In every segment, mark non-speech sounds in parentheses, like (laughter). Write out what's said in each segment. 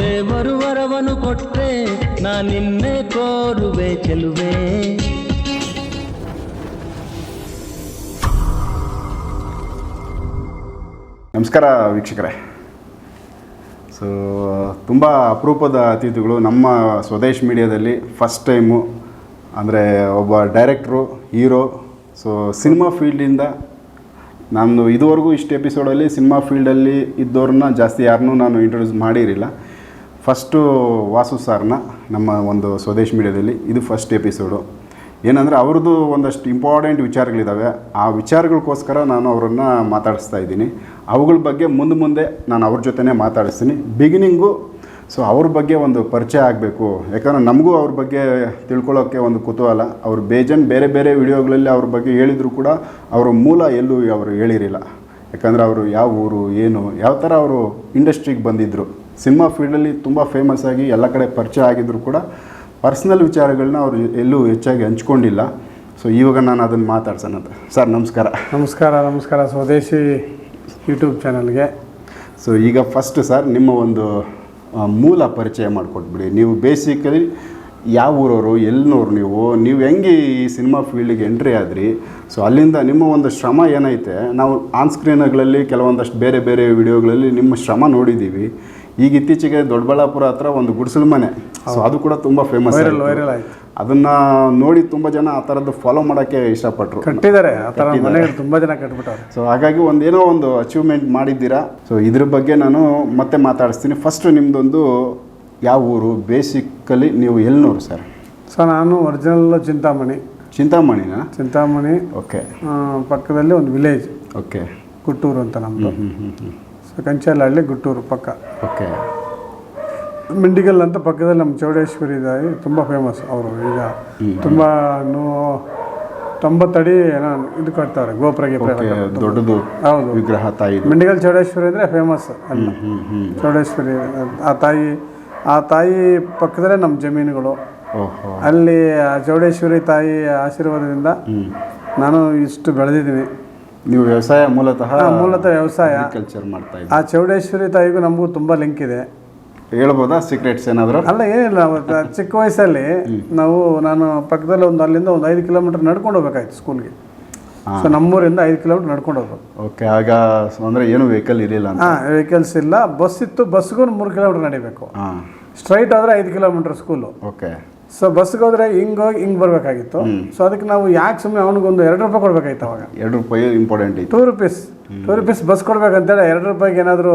ದೇವರು ವರವನು ಕೊಟ್ರೆ ನಾ ನಿನ್ನೆ ಕೋರುವೆ ಚೆಲುವೆ. ನಮಸ್ಕಾರ ವೀಕ್ಷಕರೇ. ಸೊ ತುಂಬ ಅಪರೂಪದ ಅತಿಥಿಗಳು ನಮ್ಮ ಸ್ವದೇಶ್ ಮೀಡಿಯಾದಲ್ಲಿ ಫಸ್ಟ್ ಟೈಮು ಅಂದರೆ ಒಬ್ಬ ಡೈರೆಕ್ಟ್ರು ಹೀರೋ ಸೊ ಸಿನಿಮಾ ಫೀಲ್ಡಿಂದ ನಾನು ಇದುವರೆಗೂ ಇಷ್ಟು ಎಪಿಸೋಡಲ್ಲಿ ಸಿನಿಮಾ ಫೀಲ್ಡಲ್ಲಿ ಇದ್ದವ್ರನ್ನ ಜಾಸ್ತಿ ಯಾರನ್ನೂ ನಾನು ಇಂಟ್ರೊಡ್ಯೂಸ್ ಮಾಡಿರಲಿಲ್ಲ. ಫಸ್ಟು ವಾಸು ಸಾರ್ನ ನಮ್ಮ ಒಂದು ಸ್ವದೇಶ್ ಮೀಡಿಯಾದಲ್ಲಿ ಇದು ಫಸ್ಟ್ ಎಪಿಸೋಡು ಏನಂದರೆ ಅವ್ರದ್ದು ಒಂದಷ್ಟು ಇಂಪಾರ್ಟೆಂಟ್ ವಿಚಾರಗಳಿದ್ದಾವೆ ಆ ವಿಚಾರಗಳಿಗೋಸ್ಕರ ನಾನು ಅವರನ್ನು ಮಾತಾಡಿಸ್ತಾ ಇದ್ದೀನಿ. ಅವುಗಳ ಬಗ್ಗೆ ಮುಂದೆ ಮುಂದೆ ನಾನು ಅವ್ರ ಜೊತೆನೇ ಮಾತಾಡಿಸ್ತೀನಿ. ಬಿಗಿನಿಂಗು ಸೊ ಅವ್ರ ಬಗ್ಗೆ ಒಂದು ಪರಿಚಯ ಆಗಬೇಕು. ಯಾಕಂದರೆ ನಮಗೂ ಅವ್ರ ಬಗ್ಗೆ ತಿಳ್ಕೊಳ್ಳೋಕ್ಕೆ ಒಂದು ಕುತೂಹಲ. ಅವ್ರ ಬೇಜನ್ ಬೇರೆ ಬೇರೆ ವಿಡಿಯೋಗಳಲ್ಲಿ ಅವ್ರ ಬಗ್ಗೆ ಹೇಳಿದರೂ ಕೂಡ ಅವರ ಮೂಲ ಎಲ್ಲೂ ಅವರು ಹೇಳಿರಿಲ್ಲ ಯಾಕಂದರೆ ಅವರು ಯಾವ ಊರು, ಏನು, ಯಾವ ಥರ ಅವರು ಇಂಡಸ್ಟ್ರಿಗೆ ಬಂದಿದ್ದರು ಸಿನಿಮಾ ಫೀಲ್ಡಲ್ಲಿ ತುಂಬ ಫೇಮಸ್ ಆಗಿ ಎಲ್ಲ ಕಡೆ ಪರಿಚಯ ಆಗಿದ್ರು ಕೂಡ ಪರ್ಸ್ನಲ್ ವಿಚಾರಗಳನ್ನ ಅವರು ಎಲ್ಲೂ ಹೆಚ್ಚಾಗಿ ಹಂಚ್ಕೊಂಡಿಲ್ಲ. ಸೊ ಇವಾಗ ನಾನು ಅದನ್ನು ಮಾತಾಡ್ಸೋಣ ಅಂತ. ಸರ್ ನಮಸ್ಕಾರ. ನಮಸ್ಕಾರ ನಮಸ್ಕಾರ ಸ್ವದೇಶಿ ಯೂಟ್ಯೂಬ್ ಚಾನಲ್ಗೆ ಸೊ ಈಗ ಫಸ್ಟ್ ಸರ್ ನಿಮ್ಮ ಒಂದು ಮೂಲ ಪರಿಚಯ ಮಾಡಿಕೊಟ್ಬಿಡಿ. ನೀವು ಬೇಸಿಕಲಿ ಯಾವ ಊರವರು ಎಲ್ಲಿನವ್ರು ನೀವು? ನೀವು ಹೆಂಗೆ ಈ ಸಿನಿಮಾ ಫೀಲ್ಡಿಗೆ ಎಂಟ್ರಿ ಆದ್ರಿ? ಸೊ ಅಲ್ಲಿಂದ ನಿಮ್ಮ ಒಂದು ಶ್ರಮ ಏನೈತೆ? ನಾವು ಆನ್ ಸ್ಕ್ರೀನ್ಗಳಲ್ಲಿ ಕೆಲವೊಂದಷ್ಟು ಬೇರೆ ಬೇರೆ ವಿಡಿಯೋಗಳಲ್ಲಿ ನಿಮ್ಮ ಶ್ರಮ ನೋಡಿದ್ದೀವಿ ಈಗ ಇತ್ತೀಚೆಗೆ ದೊಡ್ಡಬಳ್ಳಾಪುರ ಹತ್ರ ಒಂದು ಗುಡಿಸಲು ಮನೆ. ಸೊ ಅದು ಕೂಡ ತುಂಬ ಫೇಮಸ್ ವೈರಲ್ ವೈರಲ್ ಆಯ್ತು. ಅದನ್ನು ನೋಡಿ ತುಂಬ ಜನ ಆ ಥರದ್ದು ಫಾಲೋ ಮಾಡೋಕ್ಕೆ ಇಷ್ಟಪಟ್ಟರು ಕಟ್ಟಿದ್ದಾರೆ ಆ ಥರ ಮನೆಗಳು ತುಂಬ ಜನ ಕಟ್ಬಿಟ್ಟವ್ರೆ ಸೊ ಹಾಗಾಗಿ ಒಂದೇನೋ ಒಂದು ಅಚೀವ್ಮೆಂಟ್ ಮಾಡಿದ್ದೀರಾ. ಸೊ ಇದ್ರ ಬಗ್ಗೆ ನಾನು ಮತ್ತೆ ಮಾತಾಡಿಸ್ತೀನಿ. ಫಸ್ಟ್ ನಿಮ್ಮದೊಂದು ಯಾವ ಊರು? ಬೇಸಿಕಲಿ ನೀವು ಎಲ್ಲಿನವರು ಸರ್ ಸೊ ನಾನು ಒರಿಜಿನಲ್ ಚಿಂತಾಮಣಿ. ಚಿಂತಾಮಣಿನ? ಚಿಂತಾಮಣಿ ಓಕೆ ಪಕ್ಕದಲ್ಲಿ ಒಂದು ವಿಲೇಜ್ ಓಕೆ ಕುಟ್ಟೂರು ಅಂತ ನಮ್ಮದು ಕಂಚಲಹಳ್ಳಿ ಗುಟ್ಟೂರು ಪಕ್ಕ. ಓಕೆ. ಮಿಂಡಿಗಲ್ ಅಂತ ಪಕ್ಕದಲ್ಲಿ ನಮ್ಮ ಚೌಡೇಶ್ವರಿ ಇದಾಗಿ ತುಂಬ ಫೇಮಸ್ ಅವರು. ಈಗ ತುಂಬ ನೂ ತೊಂಬತ್ತಡಿ ಏನೋ ಇದು ಕಟ್ತಾರೆ ಗೋಪುರಗೆ. ದೊಡ್ಡದು ಹೌದು. ವಿಗ್ರಹ ತಾಯಿ ಮಿಂಡಿಗಲ್ ಚೌಡೇಶ್ವರಿ ಅಂದರೆ ಫೇಮಸ್ ಅಲ್ಲಿ. ಚೌಡೇಶ್ವರಿ ಆ ತಾಯಿ ಆ ತಾಯಿ ಪಕ್ಕದಲ್ಲೇ ನಮ್ಮ ಜಮೀನುಗಳು. ಅಲ್ಲಿ ಆ ಚೌಡೇಶ್ವರಿ ತಾಯಿ ಆಶೀರ್ವಾದದಿಂದ ನಾನು ಇಷ್ಟು ಬೆಳೆದಿದ್ದೀನಿ. ನೀವು ವ್ಯವಸಾಯ ಮೂಲತಃ ಮೂಲತಃ ವ್ಯವಸಾಯ. ಕಲ್ಚರ್ ಮಾಡ್ತಾ ಇದ್ದೀವಿ ಆ ಚೌಡೇಶ್ವರಿ ತಾಯಿಗೂ ನಮಗೂ ತುಂಬ ಲಿಂಕ್ ಇದೆ. ಹೇಳ್ಬೋದಾ? ಸೀಕ್ರೆಟ್ಸ್ ಏನಾದರೂ? ಅಲ್ಲ ಏನಿಲ್ಲ ಚಿಕ್ಕ ವಯಸ್ಸಲ್ಲಿ ನಾವು ನಾನು ಪಕ್ಕದಲ್ಲಿ ಒಂದು ಅಲ್ಲಿಂದ ಒಂದು ಐದು ಕಿಲೋಮೀಟರ್ ನಡ್ಕೊಂಡು ಹೋಗ್ಬೇಕಾಯ್ತು ಸ್ಕೂಲ್ಗೆ ಸೊ ನಮ್ಮೂರಿಂದ ಐದು ಕಿಲೋಮೀಟರ್ ನಡ್ಕೊಂಡು ಹೋಗ್ಬೇಕು ಓಕೆ ಆಗ ಅಂದರೆ ಏನು ವೆಹಿಕಲ್ ಇರಲಿಲ್ಲ ಹಾಂ ವೆಹಿಕಲ್ಸ್ ಇಲ್ಲ. ಬಸ್ ಇತ್ತು ಬಸ್ಗೂ ಮೂರು ಕಿಲೋಮೀಟರ್ ನಡಿಬೇಕು. ಸ್ಟ್ರೈಟ್ ಆದರೆ ಐದು ಕಿಲೋಮೀಟರ್ ಸ್ಕೂಲು ಓಕೆ ಸೊ ಬಸ್ಗೆ ಹೋದ್ರೆ ಹಿಂಗೆ ಹೋಗಿ ಹಿಂಗೆ ಬರಬೇಕಾಗಿತ್ತು. ಸೊ ಅದಕ್ಕೆ ನಾವು ಯಾಕೆ ಸುಮ್ಮನೆ ಅವನಿಗೊಂದು ಎರಡು ರೂಪಾಯಿ ಕೊಡ್ಬೇಕಾಯ್ತು ಅವಾಗ. ಎರಡು ರೂಪಾಯಿ important two rupees two rupees bus ಕೊಡ್ಬೇಕಂತೇಳಿ ಎರಡು ರೂಪಾಯಿಗೆ ಏನಾದರೂ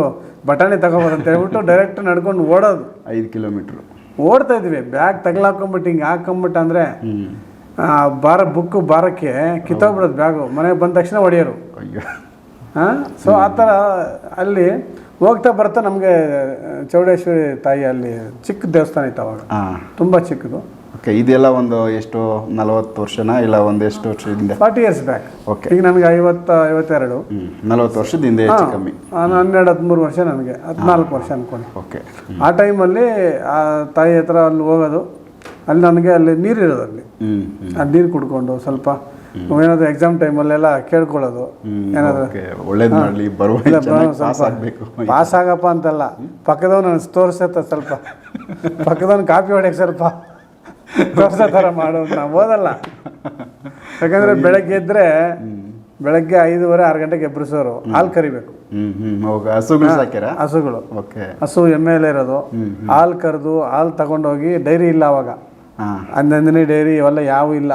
ಬಟಾಣಿ ತಗೋಬೋದು ಅಂತ ಹೇಳ್ಬಿಟ್ಟು ಡೈರೆಕ್ಟ್ ನಡ್ಕೊಂಡು ಓಡೋದು. ಐದು ಕಿಲೋಮೀಟ್ರು ಓಡ್ತಾ ಇದ್ವಿ. ಬ್ಯಾಗ್ ತಗ್ಲಾಕೊಂಬಿಟ್ಟು ಹಿಂಗೆ ಹಾಕೊಂಬಿಟ್ಟು ಅಂದರೆ ಭಾರ ಬಾರ ಬುಕ್ಕು ಬಾರಕ್ಕೆ ಕಿತ್ತೋಗ್ಬಿಡೋದು ಬ್ಯಾಗು ಮನೆಗೆ ಬಂದ ತಕ್ಷಣ ಹೊಡೆಯೋರು. ಅಯ್ಯೋ. ಹಾಂ? ಸೊ ಆ ಥರ ಅಲ್ಲಿ ಹೋಗ್ತಾ ಬರ್ತಾ ನಮಗೆ ಚೌಡೇಶ್ವರಿ ತಾಯಿ ಅಲ್ಲಿ ಚಿಕ್ಕ ದೇವಸ್ಥಾನ ಇತ್ತು ಅವಾಗ. ಹಾಂ. ತುಂಬ ಚಿಕ್ಕದು. ಓಕೆ ಇದೆಲ್ಲ ಒಂದು ಎಷ್ಟು ನಲವತ್ತು ವರ್ಷನಾ ಇಲ್ಲ ಒಂದು ಎಷ್ಟು ವರ್ಷದಿಂದ ಫಾರ್ಟಿ ಇಯರ್ಸ್ ಬ್ಯಾಕ್ ಓಕೆ. ಈಗ ನನಗೆ ಐವತ್ತ ಐವತ್ತೆರಡು. ನಲವತ್ತು ವರ್ಷದ ಹಿಂದೆ ಹೆಚ್ಚು ಕಮ್ಮಿ. ನಾನು ಹನ್ನೆರಡು ಹದಿಮೂರು ವರ್ಷ ನನಗೆ ಹದಿನಾಲ್ಕು ವರ್ಷ ಅನ್ಕೊಂಡು. ಓಕೆ. ಆ ಟೈಮಲ್ಲಿ ಆ ತಾಯಿ ಹತ್ರ ಅಲ್ಲಿ ಹೋಗೋದು ಅಲ್ಲಿ ನನಗೆ ಅಲ್ಲಿ ನೀರು ಇರೋದು ಅಲ್ಲಿ ಆ ನೀರು ಕುಡ್ಕೊಂಡು ಸ್ವಲ್ಪ ಏನಾದರೂ ಎಕ್ಸಾಮ್ ಟೈಮಲ್ಲೆಲ್ಲ ಕೇಳ್ಕೊಳ್ಳೋದು. ಏನಾದ್ರು ಓಕೆ ಒಳ್ಳೇದು ಮಾಡಲಿ ಬರುವ ಚೆನ್ನಾಗಿ ಪಾಸ್ ಆಗಪ್ಪ ಅಂತಲ್ಲ. ಪಕ್ಕದವನು ನನಗೆ ತೋರಿಸತ್ತ ಸ್ವಲ್ಪ. ಪಕ್ಕದವನು ಕಾಪಿ ಹೊಡೆಯಕ್ಕೆ ಸ್ವಲ್ಪ ತೋರಿಸೋ ಥರ ಮಾಡೋದು ನಾವು ಓದಲ್ಲ ಯಾಕಂದರೆ ಬೆಳಗ್ಗೆ ಎದ್ದರೆ ಬೆಳಗ್ಗೆ ಐದುವರೆ ಆರು ಗಂಟೆಗೆ ಎಬ್ಬರಿಸೋರು ಹಾಲು ಕರಿಬೇಕು. ಹಸುಗಳು ಹಸು ಎಮ್ಮೆ ಎಲ್ಲ ಇರೋದು ಹಾಲು ಕರೆದು ಹಾಲು ತಗೊಂಡೋಗಿ ಡೈರಿ ಇಲ್ಲ ಅವಾಗ. ಅಂದಿನಿ ಡೈರಿ ಇವೆಲ್ಲ ಯಾವೂ ಇಲ್ಲ.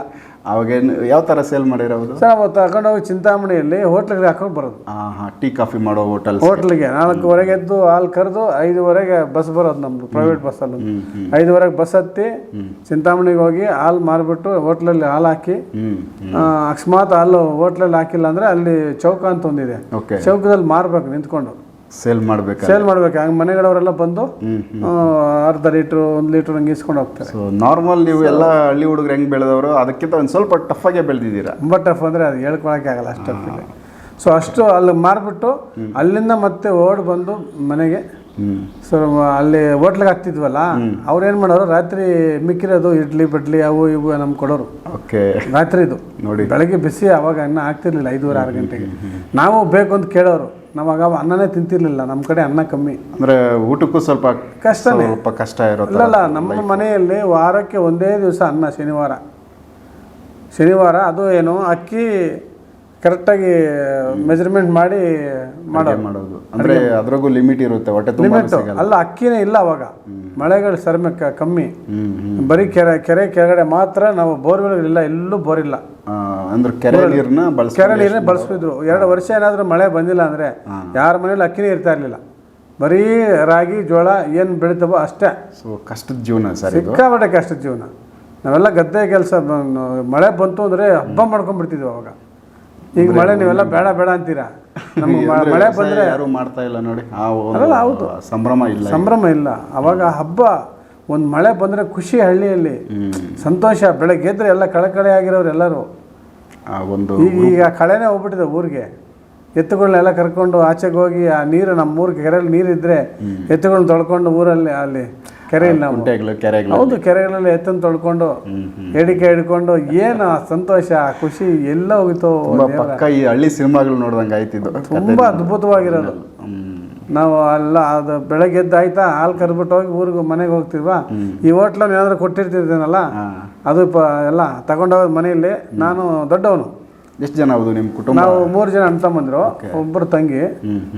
ಅವಾಗೇನು ಯಾವ ಥರ ಸೇಲ್ ಮಾಡಿರೋದು ಸರ್ ನಾವು ತಗೊಂಡೋಗಿ ಚಿಂತಾಮಣಿಯಲ್ಲಿ ಹೋಟ್ಲಿಗೆ ಹಾಕೊಂಡು ಬರೋದು. ಹಾಂ ಹಾಂ ಟೀ ಕಾಫಿ ಮಾಡೋ ಹೋಟೆಲ್ ಹೋಟ್ಲಿಗೆ ನಾಲ್ಕುವರೆಗೆ ಎದ್ದು ಹಾಲು ಕರೆದು ಐದುವರೆಗೆ ಬಸ್ ಬರೋದು ನಮ್ಮದು ಪ್ರೈವೇಟ್ ಬಸ್ಸಲ್ಲಿ ಐದುವರೆಗೆ ಬಸ್ ಹತ್ತಿ ಚಿಂತಾಮಣಿಗೆ ಹೋಗಿ ಹಾಲು ಮಾರಿಬಿಟ್ಟು ಹೋಟ್ಲಲ್ಲಿ ಹಾಲು ಹಾಕಿ ಅಕಸ್ಮಾತ್ ಹಾಲು ಹೋಟ್ಲಲ್ಲಿ ಹಾಕಿಲ್ಲ ಅಂದರೆ ಅಲ್ಲಿ ಚೌಕ ಅಂತ ಒಂದಿದೆ. ಚೌಕದಲ್ಲಿ ಮಾರ್ಬೇಕು ನಿಂತ್ಕೊಂಡು. ಸೇಲ್ ಮಾಡ್ಬೇಕು ಸೇಲ್ ಮಾಡ್ಬೇಕು. ಹಂಗೆ ಮನೆಗಳವರೆಲ್ಲ ಬಂದು ಅರ್ಧ ಲೀಟ್ರ್ ಒಂದು ಲೀಟ್ರ್ ಹಂಗೆ ಇಸ್ಕೊಂಡು ಹೋಗ್ತಾರೆ. ಸೊ ನಾರ್ಮಲ್ ನೀವು ಎಲ್ಲ ಹಳ್ಳಿ ಹುಡುಗರು ಹೆಂಗೆ ಬೆಳೆದವರು ಅದಕ್ಕಿಂತ ಒಂದು ಸ್ವಲ್ಪ ಟಫ್ ಆಗೇ ಬೆಳೆದಿದ್ದೀರಾ? ತುಂಬ ಟಫ್ ಅಂದರೆ ಅದು ಹೇಳ್ಕೊಳಕ್ಕೆ ಆಗಲ್ಲ ಅಷ್ಟೊತ್ತಿಗೆ. ಸೊ ಅಷ್ಟು ಅಲ್ಲಿ ಮಾರ್ಬಿಟ್ಟು ಅಲ್ಲಿಂದ ಮತ್ತೆ ಓಡ್ ಬಂದು ಮನೆಗೆ. ಸೊ ಅಲ್ಲಿ ಹೋಟ್ಲಿಗೆ ಹಾಕ್ತಿದ್ವಲ್ಲ ಅವ್ರು ಏನು ಮಾಡೋರು ರಾತ್ರಿ ಮಿಕ್ಕಿರೋದು ಇಡ್ಲಿ ಬಡ್ಲಿ ಅವು ಇವು ನಮ್ಗೆ ಕೊಡೋರು. ಓಕೆ. ರಾತ್ರಿದು. ನೋಡಿ. ಬೆಳಗ್ಗೆ ಬಿಸಿ ಅವಾಗ ಇನ್ನೂ ಆಗ್ತಿರ್ಲಿಲ್ಲ ಐದೂವರೆ ಆರು ಗಂಟೆಗೆ. ನಾವು ಬೇಕು ಅಂತ ಕೇಳೋರು. ನಾವಾಗ ಅನ್ನನೇ ತಿಂತಿರ್ಲಿಲ್ಲ ನಮ್ಮ ಕಡೆ ಅನ್ನ ಕಮ್ಮಿ. ಅಂದ್ರೆ ಊಟಕ್ಕೂ ಸ್ವಲ್ಪ ಕಷ್ಟನೇ. ಸ್ವಲ್ಪ ಕಷ್ಟ ಇರುತ್ತೆ ಇಲ್ಲಲ್ಲ ನಮ್ಮ ಮನೆಯಲ್ಲಿ ವಾರಕ್ಕೆ ಒಂದೇ ದಿವಸ ಅನ್ನ ಶನಿವಾರ. ಶನಿವಾರ ಅದು ಏನು ಅಕ್ಕಿ ಕರೆಕ್ಟಾಗಿ ಮೆಜರ್ಮೆಂಟ್ ಮಾಡಿ ಮಾಡೋದು. ಮಾಡೋದು. ಅಂದ್ರೆ ಅದ್ರಾಗೂ ಲಿಮಿಟ್ ಇರುತ್ತೆ ಹೊಟ್ಟೆ ತುಂಬ ಲಿಮಿಟ್. ಅಲ್ಲ ಅಕ್ಕಿನೇ ಇಲ್ಲ ಅವಾಗ. ಮಳೆಗಳು ಸರ್ಮೆ ಕಮ್ಮಿ. ಬರೀ ಕೆರೆ ಕೆರೆ ಕೆಳಗಡೆ ಮಾತ್ರ ನಾವು ಬೋರ್ವೆಲ್ ಇಲ್ಲ ಎಲ್ಲೂ ಬೋರ್ ಇಲ್ಲ ಅಂದ್ರೆ ಕೆರೆ ನೀರನ್ನ ಬಳಸ ಕೆರೆ ನೀರನ್ನೇ ಬಳಸ್ತಿದ್ರು ಎರಡು ವರ್ಷ ಏನಾದರೂ ಮಳೆ ಬಂದಿಲ್ಲ ಅಂದರೆ ಯಾರ ಮನೇಲಿ ಅಕ್ಕಿನೇ ಇರ್ತಾ ಇರಲಿಲ್ಲ. ಬರೀ ರಾಗಿ ಜೋಳ ಏನು ಬೆಳಿತವೋ ಅಷ್ಟೇ. ಸೊ ಕಷ್ಟದ ಜೀವನ ಸರ್ ಸಿಕ್ಕಾಪಟ್ಟೆ ಕಷ್ಟದ ಜೀವನ. ನಾವೆಲ್ಲ ಗದ್ದೆ ಕೆಲಸ ಮಳೆ ಬಂತು ಅಂದರೆ ಹಬ್ಬ ಮಾಡ್ಕೊಂಡ್ಬಿಡ್ತಿದ್ವಿ ಅವಾಗ. ಈಗ ಮಳೆ ನೀವೆಲ್ಲ ಬೇಡ ಬೇಡ ಅಂತೀರಾ? ನಮ್ಗೆ (laughs) ಮಳೆ ಬಂದರೆ ಯಾರು ಮಾಡ್ತಾ ಇಲ್ಲ ನೋಡಿ. ಅಲ್ಲ, ಒಂದು ಸಂಭ್ರಮ ಇಲ್ಲ ಸಂಭ್ರಮ ಇಲ್ಲ. ಅವಾಗ ಹಬ್ಬ ಒಂದು ಮಳೆ ಬಂದರೆ ಖುಷಿ ಹಳ್ಳಿಯಲ್ಲಿ. ಸಂತೋಷ. ಬೆಳಗ್ಗೆ ಎದ್ರೆ ಎಲ್ಲ ಕಳಕಳೆ ಆಗಿರೋರು ಎಲ್ಲರೂ. ಒಂದು ಈಗ ಕಳೆನೇ ಹೋಗ್ಬಿಟ್ಟಿದೆ ಊರಿಗೆ. ಎತ್ತುಗಳನ್ನೆಲ್ಲ ಕರ್ಕೊಂಡು ಆಚೆಗೆ ಹೋಗಿ ಆ ನೀರು ನಮ್ಮ ಊರಿಗೆ ಕೆರೆಯಲ್ಲಿ ನೀರಿದ್ರೆ ಎತ್ತುಗಳನ್ನ ತೊಳ್ಕೊಂಡು ಊರಲ್ಲಿ ಅಲ್ಲಿ ಕೆರೆಯಲ್ಲಿ ನಾವು ಹೌದು ಕೆರೆಗಳಲ್ಲಿ ಎತ್ತನ್ನು ತೊಳ್ಕೊಂಡು ಎಡಿಕೆ ಹಿಡ್ಕೊಂಡು ಏನು ಆ ಸಂತೋಷ ಆ ಖುಷಿ ಎಲ್ಲ ಹೋಗಿತ್ತು. ಪಕ್ಕ ಈ ಹಳ್ಳಿ ಸಿನಿಮಾಗಳು ನೋಡ್ದಂಗೆ ಆಯ್ತಿದ್ದು ತುಂಬಾ ಅದ್ಭುತವಾಗಿರೋದು. ನಾವು ಅಲ್ಲ ಅದು ಬೆಳಗ್ಗೆ ಎದ್ದಾಯ್ತಾ ಹಾಲು ಕರ್ಬಿಟ್ಟು ಹೋಗಿ ಊರಿಗೆ ಮನೆಗೆ ಹೋಗ್ತಿದ್ವಾ? ಈ ಹೋಟ್ಲನ್ನು ಏನಾದರೂ ಕೊಟ್ಟಿರ್ತಿದ್ದೇನಲ್ಲ ಅದು ಪ ಎಲ್ಲ ತಗೊಂಡೋಗೋದು ಮನೆಯಲ್ಲಿ ನಾನು ದೊಡ್ಡವನು. ಎಷ್ಟು ಜನ ಹೌದು ನಿಮ್ಮ ಕುಟುಂಬ? ನಾವು ಮೂರು ಜನ ಅಂತ ಬಂದ್ರು ಒಬ್ಬರು ತಂಗಿ.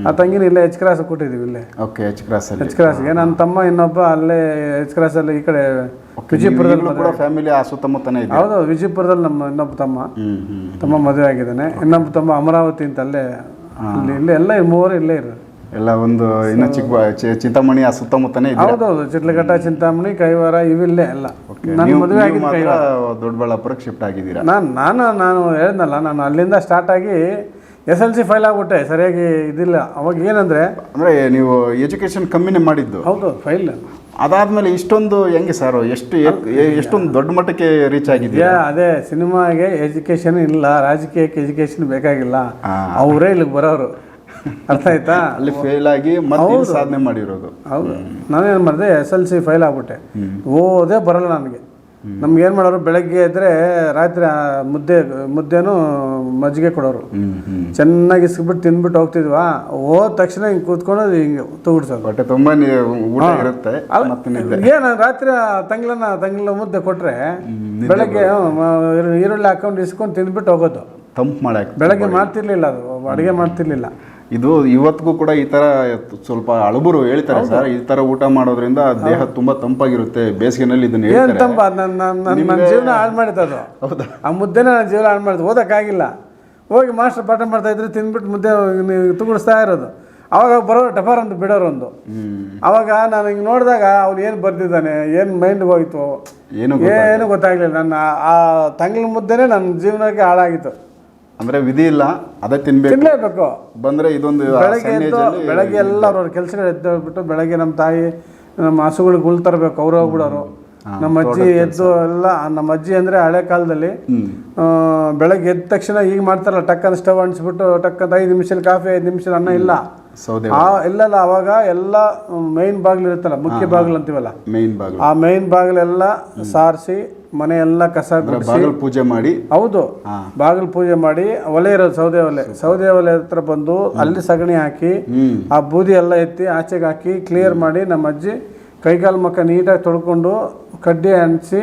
ಆ ತಂಗಿನ ಇಲ್ಲೇ ಎಚ್ ಕ್ರಾಸ್ ಕೊಟ್ಟಿದ್ದೀವಿ ಇಲ್ಲೇ. ಓಕೆ ಎಚ್ ಕ್ರಾಸ್ ಅಲ್ಲಿ. ಎಚ್ ಕ್ರಾಸ್ಗೆ ನನ್ನ ತಮ್ಮ ಇನ್ನೊಬ್ಬ ಅಲ್ಲೇ ಎಚ್ ಕ್ರಾಸಲ್ಲಿ ಈ ಕಡೆ ವಿಜಯಪುರದಲ್ಲಿ ಕೂಡ ಫ್ಯಾಮಿಲಿ ಆ ಸುತ್ತಮುತ್ತನೇ ಇದೆ ಹೌದು ವಿಜಯಪುರದಲ್ಲಿ ನಮ್ಮ ಇನ್ನೊಬ್ಬ ತಮ್ಮ. ತಮ್ಮ ಮದುವೆ ಆಗಿದ್ದಾನೆ. ಇನ್ನೊಬ್ಬ ತಮ್ಮ ಅಮರಾವತಿ ಅಂತ ಅಲ್ಲೇ ಅಲ್ಲಿ ಇಲ್ಲೇ ಎಲ್ಲ ಮೂವರು ಇಲ್ಲೇ ಇರೋದು ಎಲ್ಲ ಒಂದು ಇನ್ನು ಚಿಕ್ಕ ಚಿಂತಾಮಣಿ ಆ ಸುತ್ತಮುತ್ತನೇ ಇದೆ ಹೌದೌದು ಚಿಟ್ಲಘಟ್ಟ ಚಿಂತಾಮಣಿ ಕೈವಾರ ಇವಿಲ್ಲೇ ಎಲ್ಲ. ಮದುವೆ ಆಗಿದ್ದು ಕೈವಾರ. ದೊಡ್ಡಬಳ್ಳಾಪುರಕ್ಕೆ ಶಿಫ್ಟ್ ಆಗಿದ್ದೀರಾ? ನಾನು ನಾನು ನಾನು ಹೇಳಿದ್ನಲ್ಲ ನಾನು ಅಲ್ಲಿಂದ ಸ್ಟಾರ್ಟ್ ಆಗಿ ಎಸ್ ಎಲ್ ಸಿ ಫೈಲ್ ಆಗ್ಬಿಟ್ಟೆ ಸರಿಯಾಗಿ ಇದಿಲ್ಲ. ಅವಾಗ ಏನಂದ್ರೆ ಅಂದ್ರೆ ನೀವು ಎಜುಕೇಶನ್ ಕಮ್ಮಿನೇ ಮಾಡಿದ್ದು. ಹೌದು ಫೈಲ್ ಅದಾದ್ಮೇಲೆ ಇಷ್ಟೊಂದು ಹೆಂಗೆ ಸರ್ ಎಷ್ಟು ಎಷ್ಟೊಂದು ದೊಡ್ಡ ಮಟ್ಟಕ್ಕೆ ರೀಚ್ ಆಗಿದೆಯಾ ಅದೇ ಸಿನಿಮಾಗೆ ಎಜುಕೇಶನ್ ಇಲ್ಲ ರಾಜಕೀಯಕ್ಕೆ ಎಜುಕೇಶನ್ ಬೇಕಾಗಿಲ್ಲ. ಅವರೇ ಇಲ್ಲಿಗೆ ಬರೋರು. (laughs) ಅರ್ಥ ಆಯ್ತಾ? ಅಲ್ಲಿ ಫೇಲ್ ಆಗಿ ಮತ್ತೆ ಸಾಧನೆ ಮಾಡಿರೋದು. ಹೌದು. ನಾನೇನು ಮಾಡಿದೆ? ಎಸ್ ಎಲ್ ಸಿ ಫೈಲ್ ಆಗ್ಬಿಟ್ಟೆ. ಓದೇ ಬರಲ್ಲ ನನಗೆ. ನಮ್ಗೆ ಏನು ಮಾಡೋರು ಬೆಳಗ್ಗೆ ಇದ್ರೆ ರಾತ್ರಿ ಮುದ್ದೆ ಮುದ್ದೆನೂ ಮಜ್ಜಿಗೆ ಕೊಡೋರು. ಚೆನ್ನಾಗಿ ಇಸ್ಬಿಟ್ಟು ತಿಂದ್ಬಿಟ್ಟು ಹೋಗ್ತಿದ್ವಾ? ಹೋದ ತಕ್ಷಣ ಹಿಂಗೆ ಕೂತ್ಕೊಂಡು ಹಿಂಗೆ ತಗೊಡ್ಸೋದು ಹೊಟ್ಟೆ ತುಂಬಾ ಊಟ ಇರುತ್ತೆ ಏನು ರಾತ್ರಿ ಆ ತಂಗ್ಲನ್ನ ತಂಗ್ಲ ಮುದ್ದೆ ಕೊಟ್ಟರೆ ಬೆಳಗ್ಗೆ ಈರುಳ್ಳಿ ಹಾಕೊಂಡು ಇಸ್ಕೊಂಡು ತಿಂದ್ಬಿಟ್ಟು ಹೋಗೋದು. ತಂಪು ಮಾಡಕ್ಕೆ ಬೆಳಗ್ಗೆ ಮಾಡ್ತಿರ್ಲಿಲ್ಲ ಅದು ಅಡುಗೆ ಮಾಡ್ತಿರ್ಲಿಲ್ಲ. ಇದು ಇವತ್ತಿಗೂ ಕೂಡ ಈ ತರ ಸ್ವಲ್ಪ ಅಳಬರು ಹೇಳ್ತಾರೆ ಸರ್ ಈ ತರ ಊಟ ಮಾಡೋದ್ರಿಂದ ದೇಹ ತುಂಬಾ ತಂಪಾಗಿರುತ್ತೆ ಬೇಸಿಗೆನಲ್ಲಿ ಇದನ್ನ ಏನು ತಂಪ? ನನ್ನ ನನ್ನ ನನ್ನ ಜೀವನ ಹಾಳು ಮಾಡಿದ್ದು ಅದು ಹೌದಾ? ಆ ಮುದ್ದೆನ ನನ್ನ ಜೀವನ ಹಾಳು ಮಾಡಿದ್ದು. ಓದೋಕ್ಕಾಗಿಲ್ಲ. ಹೋಗಿ ಮಾಸ್ಟರ್ ಪಾಠ ಮಾಡ್ತಾ ಇದ್ರೆ ತಿಂದ್ಬಿಟ್ಟು ಮುದ್ದೆ ತುಗುಡಿಸ್ತಾ ಇರೋದು. ಅವಾಗ ಬರೋ ಡಫರ್ ಅಂತ ಬಿಡೋರು ಒಂದು. ಅವಾಗ ನಾನು ಹಿಂಗೆ ನೋಡಿದಾಗ ಅವ್ನು ಏನು ಬರ್ದಿದ್ದಾನೆ ಏನು ಮೈಂಡ್ ಹೋಯ್ತು? ಏನು ಏನು ಗೊತ್ತಾಗ್ಲಿಲ್ಲ. ನನ್ನ ಆ- ತಂಗ್ಳ ತಂಗ್ಲ ಮುದ್ದೆನೇ ನನ್ನ ಜೀವನಕ್ಕೆ ಹಾಳಾಗಿತ್ತು. ಅಂದ್ರೆ ವಿಧಿ ಇಲ್ಲ ಅದೇ ತಿನ್ಬೇಕು. ತಿನ್ಲೇಬೇಕು. ಬಂದ್ರೆ ಇದೊಂದು ಬೆಳಗ್ಗೆ ಎದ್ದು ಬೆಳಗ್ಗೆ ಎಲ್ಲ ಅವ್ರವ್ರ ಕೆಲಸಗಳು ಎದ್ದು ಹೋಗ್ಬಿಟ್ಟು ಬೆಳಗ್ಗೆ ನಮ್ಮ ತಾಯಿ ನಮ್ಮ ಹಸುಗಳಿಗೆ ಹುಲ್ ತರಬೇಕು ಅವ್ರು ಹೋಗ್ಬಿಡೋರು. ನಮ್ಮ ಅಜ್ಜಿ ಎದ್ದು ಎಲ್ಲ ನಮ್ಮ ಅಜ್ಜಿ ಅಂದ್ರೆ ಹಳೆ ಕಾಲದಲ್ಲಿ ಬೆಳಗ್ಗೆ ಎದ್ದ ತಕ್ಷಣ ಈಗ ಮಾಡ್ತಾರಲ್ಲ ಟಕ್ಕನ್ ಸ್ಟವ್ ಅಂಟಿಸ್ಬಿಟ್ಟು ಟಕ್ಕನ್ ಅಂತ ಐದು ನಿಮಿಷದಲ್ಲಿ ಕಾಫಿ ಐದು ನಿಮಿಷದಲ್ಲಿ ಅನ್ನ ಇಲ್ಲ. ಸೌದೆ ಆ ಇಲ್ಲಲ್ಲ ಅವಾಗ ಎಲ್ಲ ಮೈನ್ ಬಾಗಿಲು ಇರುತ್ತಲ್ಲ ಮುಖ್ಯ ಬಾಗಿಲು ಅಂತೀವಲ್ಲ? ಮೇನ್ ಬಾಗಿಲು. ಆ ಮೈನ್ ಬಾಗಿಲೆಲ್ಲ ಸಾರಿಸಿ ಮನೆ ಎಲ್ಲ ಕಸ ಗುಡಿಸಿ. ಬಾಗಿಲು ಪೂಜೆ ಮಾಡಿ. ಹೌದು. ಬಾಗಿಲ್ ಪೂಜೆ ಮಾಡಿ ಒಲೆ ಇರೋದು ಸೌದೆ ಒಲೆ. ಸೌದೆ ಒಲೆ ಹತ್ರ ಬಂದು ಅಲ್ಲಿ ಸಗಣಿ ಹಾಕಿ ಹ್ಮ್. ಆ ಬೂದಿ ಎಲ್ಲ ಎತ್ತಿ ಆಚೆಗೆ ಹಾಕಿ ಕ್ಲಿಯರ್ ಮಾಡಿ ನಮ್ಮ ಅಜ್ಜಿ ಕೈಕಾಲು ಮಕ್ಕ ನೀಟಾಗಿ ತೊಳ್ಕೊಂಡು ಕಡ್ಡಿ ಹಂಚಿ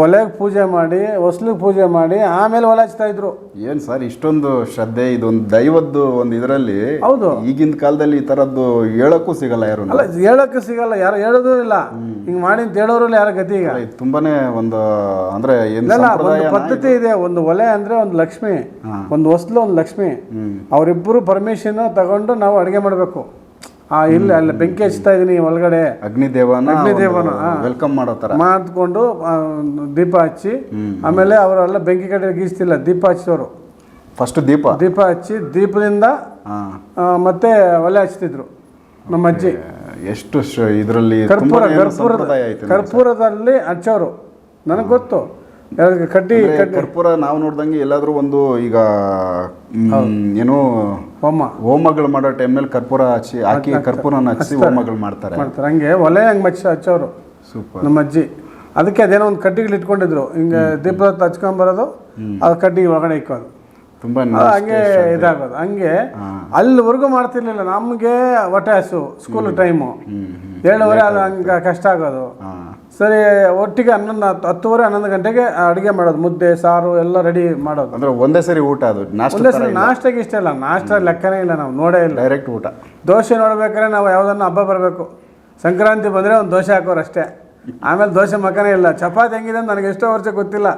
ಒಲೆಗೆ ಪೂಜೆ ಮಾಡಿ ಹೊಸ್ಲಿಗೆ ಪೂಜೆ ಮಾಡಿ ಆಮೇಲೆ ಒಲೆ ಹಚ್ತಾ ಇದ್ರು. ಏನ್ ಸರ್ ಇಷ್ಟೊಂದು ಶ್ರದ್ಧೆ ಇದೊಂದು ದೈವದ್ದು ಒಂದು ಇದರಲ್ಲಿ ಹೌದು. ಈಗಿನ ಕಾಲದಲ್ಲಿ ಈ ತರದ್ದು ಹೇಳಕ್ಕೂ ಸಿಗಲ್ಲ ಯಾರು? ಅಲ್ಲ ಹೇಳಕ್ಕೂ ಸಿಗಲ್ಲ ಯಾರು ಹೇಳೋದು ಇಲ್ಲ. ಹಿಂಗ್ ಮಾಡಿ ಅಂತ ಹೇಳೋರು ಯಾರ ಗತಿ ಈಗ? ಇದು ತುಂಬಾನೇ ಒಂದು ಅಂದ್ರೆ ಏನ್ ಸಂಪ್ರದಾಯನ ಪದ್ಧತಿ ಇದೆ? ಒಂದು ಒಲೆ ಅಂದ್ರೆ ಒಂದು ಲಕ್ಷ್ಮಿ. ಒಂದು ಹೊಸ್ಲು ಒಂದು ಲಕ್ಷ್ಮಿ. ಅವರಿಬ್ಬರು ಪರ್ಮಿಷನ್ ತಗೊಂಡು ನಾವು ಅಡುಗೆ ಮಾಡಬೇಕು. ಇಲ್ಲ ಅಲ್ಲಿ ಬೆಂಕಿ ಹಚ್ತಾ ಇದೀನಿ ಒಳಗಡೆ. ಅಗ್ನಿದೇವನ ಅಗ್ನಿದೇವನ. ವೆಲ್ಕಮ್ ಮಾಡೋ ತರ. ಮಾಡ್ಕೊಂಡು ದೀಪ ಹಚ್ಚಿ ಆಮೇಲೆ ಅವರೆಲ್ಲ ಬೆಂಕಿ ಕಡೆ ಗೀಸ್ತಿಲ್ಲ ದೀಪ ಹಚ್ಚಿದವರು. ಫಸ್ಟ್ ದೀಪ? ದೀಪ ಹಚ್ಚಿ ದೀಪದಿಂದ ಮತ್ತೆ ಒಲೆ ಹಚ್ತಿದ್ರು ನಮ್ಮ ಅಜ್ಜಿ. ಎಷ್ಟು ಇದರಲ್ಲಿ ಕರ್ಪೂರ ಕರ್ಪೂರದ ನೋಡಿ. ಕರ್ಪೂರದಲ್ಲಿ ಹಚ್ಚೋರು ನನಗೆ ಗೊತ್ತು. ಕಡ್ಡಿ ಕರ್ಪೂರ ನಾವು ನೋಡ್ದಂಗೆ ಎಲ್ಲಾದ್ರೂ ಒಂದು ಈಗ ಏನು ಹೋಮ. ಹೋಮಗಳು ಮಾಡೋ ಟೈಮ್ನಲ್ಲಿ ಕರ್ಪೂರ ಹಚ್ಚಿ ಹಾಕಿ ಕರ್ಪೂರನ ಹಚ್ಚಿ ಹೋಮಗಳು ಮಾಡ್ತಾರೆ. ಮಾಡ್ತಾರೆ. ಹಂಗೆ ಒಲೆ ಹಂಗೆ ಮಚ್ಚ ಹಚ್ಚೋರು. ಸೂಪರ್. ನಮ್ಮ ಅಜ್ಜಿ. ಅದಕ್ಕೆ ಅದೇನೋ ಒಂದು ಕಡ್ಡಿಗಳು ಇಟ್ಕೊಂಡಿದ್ರು ಹಿಂಗೆ ದೀಪ ಹಚ್ಕೊಂಬರೋದು ಆ ಕಡ್ಡಿ ಒಳಗಡೆ ಇಕ್ಕೋದು. ತುಂಬಾ ಹಂಗೆ ಇದಾಗೋದು. ಹಂಗೆ ಅಲ್ಲಿವರೆಗೂ ಮಾಡ್ತಿರ್ಲಿಲ್ಲ. ನಮಗೆ ಹೊಟ್ಟೆ ಹಸು ಸ್ಕೂಲ್ ಟೈಮು ಏಳುವರೆ ಅದು ಹಂಗೆ ಕಷ್ಟ ಆಗೋದು. ಸರಿ ಒಟ್ಟಿಗೆ ಹನ್ನೊಂದು ಹತ್ತು ಹತ್ತುವರೆ ಹನ್ನೊಂದು ಗಂಟೆಗೆ ಅಡುಗೆ ಮಾಡೋದು ಮುದ್ದೆ ಸಾರು ಎಲ್ಲ ರೆಡಿ ಮಾಡೋದು. ಅಂದ್ರೆ ಒಂದೇ ಸರಿ ಊಟ ಅದು. ಒಂದೇ ಸರಿ ನಾಷ್ಟಕ್ಕೆ ಇಷ್ಟ ಇಲ್ಲ. ನಾಷ್ಟ ಲೆಕ್ಕನೇ ಇಲ್ಲ ನಾವು ನೋಡೇ ಇಲ್ಲ. ಡೈರೆಕ್ಟ್ ಊಟ. ದೋಸೆ ನೋಡ್ಬೇಕಾದ್ರೆ ನಾವು ಯಾವುದನ್ನ ಹಬ್ಬ ಬರಬೇಕು. ಸಂಕ್ರಾಂತಿ ಬಂದರೆ ಒಂದು ದೋಸೆ ಹಾಕೋರು ಅಷ್ಟೇ. ಆಮೇಲೆ ದೋಸೆ ಮಕ್ಕನೇ ಇಲ್ಲ. ಚಪಾತಿ ಹೆಂಗಿದೆ ಅಂತ ನನಗೆ ಎಷ್ಟೋ ವರ್ಷ ಗೊತ್ತಿಲ್ಲ.